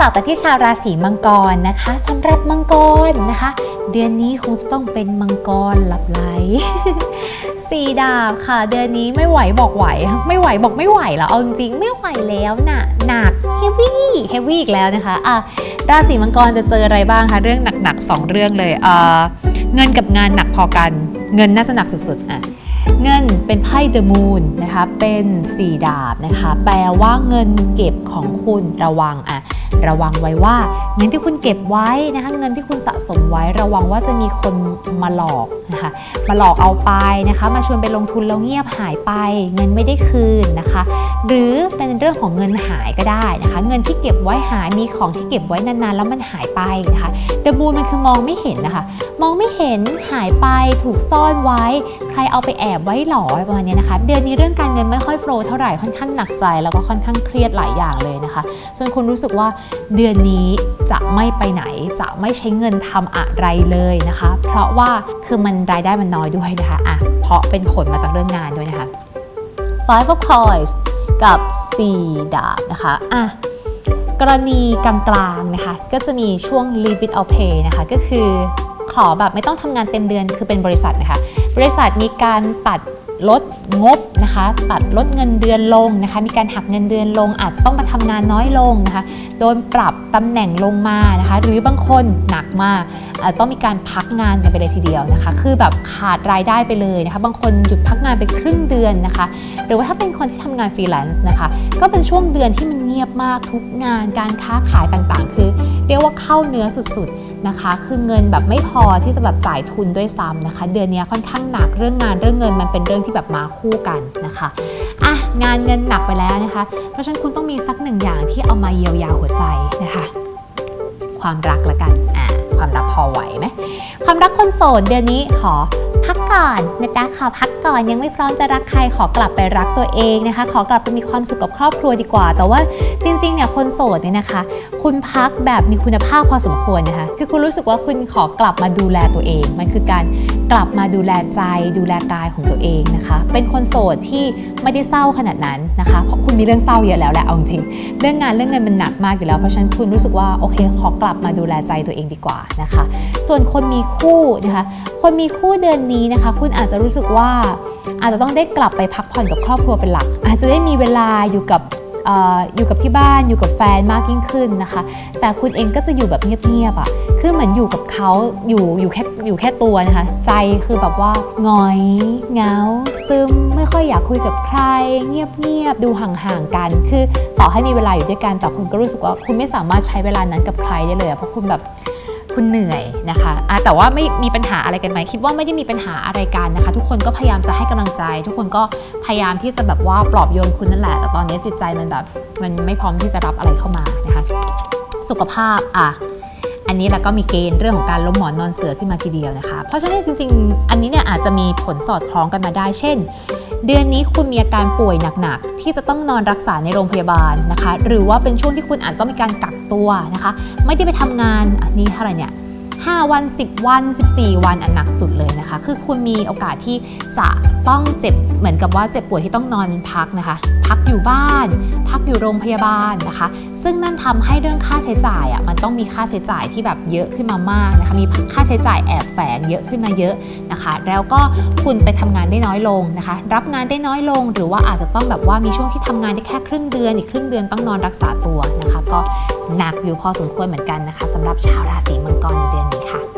ต่อกันที่ชาวราศีมังกรนะคะสำหรับมังกรนะคะ เดือนนี้คงจะต้องเป็นมังกรหลับไหลสีดาบค่ะ เดือนนี้ไม่ไหวบอกไหว ไม่ไหวบอกไม่ไหวแล้วเอาจริงๆไม่ไหวแล้วน่ะหนักเฮฟวี่เฮฟวี่อีกแล้วนะคะอะราศีมังกรจะเจออะไรบ้างคะเรื่องหนักๆสองเรื่องเลยเออเงินกับงานหนักพอกัน เงินน่าจะหนักสุดๆอะเงินเป็นไพ่เดอะมูนนะคะเป็นสีดาบนะคะแปลว่าเงินเก็บของคุณระวังอะ ระวังไว้ว่าเงินที่คุณเก็บไว้นะคะเงินที่คุณสะสมไว้ ระวังว่าจะมีคนมาหลอกนะคะมาหลอกเอาไปนะคะมาชวนไปลงทุนแล้วเงียบหายไป เงินไม่ได้คืนนะคะ หรือเป็นเรื่องของเงินหายก็ได้นะคะ เงินที่เก็บไว้หายมีของที่เก็บไว้นานๆ แล้วมันหายไปนะคะเดอะมูนมันคือมองไม่เห็นนะคะ มองไม่เห็นหายไปถูกซ่อนไว้ ใครเอาไปแอบไว้หรอประมาณนี้นะคะ เดือนนี้เรื่องการเงินไม่ค่อยโฟลว์เท่าไหร่ค่อนข้างหนักใจ แล้วก็ค่อนข้างเครียดหลายอย่างเลยนะคะจนคุณรู้สึกว่าเดือนนี้จะไม่ไปไหนจะไม่ใช้เงินทำอะไรเลยนะคะ เพราะว่าคือมันรายได้มันน้อยด้วยนะคะอะเพราะเป็นผลมาจากเรื่องงานด้วยนะคะ Five of Coins กับ 4 ดาบนะคะอะกรณีกลางๆนะคะ ก็จะมีช่วง leave it or pay นะคะ ก็คือขอแบบไม่ต้องทำงานเต็มเดือนคือเป็นบริษัทนะคะ บริษัทมีการตัด ลดงบนะคะ ตัดลดเงินเดือนลงนะคะ มีการหักเงินเดือนลง อาจจะต้องมาทำงานน้อยลงนะคะ โดนปรับตำแหน่งลงมานะคะ หรือบางคนหนักมากอาจต้องมีการพักงานกันไปเลยทีเดียวนะคะ คือแบบขาดรายได้ไปเลยนะคะ บางคนหยุดพักงานไปครึ่งเดือนนะคะ หรือว่าถ้าเป็นคนที่ทำงานฟรีแลนซ์นะคะ ก็เป็นช่วงเดือนที่มันเงียบมากทุกงาน การค้าขายต่างๆ คือ เรียกว่าเข้าเนื้อสุดๆนะคะ คือเงินแบบไม่พอที่จะแบบจ่ายทุนด้วยซ้ำนะคะ เดือนนี้ค่อนข้างหนักเรื่องงานเรื่องเงินมันเป็นเรื่องที่แบบมาคู่กันนะคะอะงานเงินหนักไปแล้วนะคะ เพราะฉะนั้นคุณต้องมีสักหนึ่งอย่างที่เอามาเยียวยาหัวใจนะคะ ความรักละกันอะ ความรักพอไหวไหมความรักคนโสดเดือนนี้ขอพักก่อนนะจ๊ะขอพักก่อนยังไม่พร้อมจะรักใครขอกลับไปรักตัวเองนะคะ ขอกลับไปมีความสุขกับครอบครัวดีกว่า แต่ว่าจริงๆเนี่ยคนโสดเนี่ยนะคะ คุณพักแบบมีคุณภาพพอสมควรนะคะคือคุณรู้สึกว่าคุณขอกลับมาดูแลตัวเอง มันคือการกลับมาดูแลใจ ดูแลกายของตัวเองนะคะ เป็นคนโสดที่ไม่ได้เศร้าขนาดนั้นนะคะเพราะคุณมีเรื่องเศร้าเยอะแล้วแหละเอาจริงเรื่องงานเรื่องเงินมันหนักมากอยู่แล้วเพราะฉะนั้นคุณรู้สึกว่าโอเคขอกลับมาดูแลใจตัวเองดีกว่านะคะ ส่วนคนมีคู่นะคะ คนมีคู่เดือนนี้นะคะ คุณอาจจะรู้สึกว่าอาจจะต้องได้กลับไปพักผ่อนกับครอบครัวเป็นหลัก อาจจะได้มีเวลาอยู่กับอยู่กับที่บ้านอยู่กับแฟนมากยิ่งขึ้นนะคะ แต่คุณเองก็จะอยู่แบบเงียบๆอะ่ะคือเหมือนอยู่กับเขาอยู่อยู่แค่อยู่แค่ตัวนะคะ ใจคือแบบว่างอยเหงาซึมไม่ค่อยอยากคุยกับใคร เงียบๆดูห่างๆกัน คือต่อให้มีเวลาอยู่ด้วยกันแต่คุณก็รู้สึกว่าคุณไม่สามารถใช้เวลานั้นกับใครได้เลยเพราะคุณแบบ คุณเหนื่อยนะคะะแต่ว่าไม่มีปัญหาอะไรกันไหมคิดว่าไม่ได้มีปัญหาอะไรกันนะคะ ทุกคนก็พยายามจะให้กำลังใจ ทุกคนก็พยายามที่จะแบบว่าปลอบโยนคุณนั่นแหละ แต่ตอนนี้จิตใจมันแบบมันไม่พร้อมที่จะรับอะไรเข้ามานะคะ สุขภาพอะอันนี้แล้วก็มีเกณฑ์เรื่องของการล้มหมอนนอนเสือขึ้นมาทีเดียวนะคะ เพราะฉะนั้นจริง ๆ อันนี้เนี่ยอาจจะมีผลสอดคล้องกันมาได้ เช่น เดือนนี้คุณมีอาการป่วยหนักๆ ที่จะต้องนอนรักษาในโรงพยาบาลนะคะ หรือว่าเป็นช่วงที่คุณอาจจะต้องมีการกักตัวนะคะ ไม่ได้ไปทำงานอันนี้เท่าไหร่เนี่ย5วัน 10 วัน 14 วันอันหนักสุดเลยนะคะ คือคุณมีโอกาสที่จะ ต้องเจ็บเหมือนกับว่าเจ็บป่วยที่ต้องนอนพักนะคะ พักอยู่บ้าน พักอยู่โรงพยาบาลนะคะ ซึ่งนั่นทำให้เรื่องค่าใช้จ่ายอะมันต้องมีค่าใช้จ่ายที่แบบเยอะขึ้นมามากนะคะมีค่าใช้จ่ายแอบแฝงเยอะขึ้นมาเยอะนะคะ แล้วก็คุณไปทำงานได้น้อยลงนะคะ รับงานได้น้อยลง หรือว่าอาจจะต้องแบบว่ามีช่วงที่ทำงานได้แค่ครึ่งเดือนอีกครึ่งเดือนต้องนอนรักษาตัวนะคะ ก็หนักอยู่พอสมควรเหมือนกันนะคะสำหรับชาวราศีมังกรในเดือนนี้ค่ะ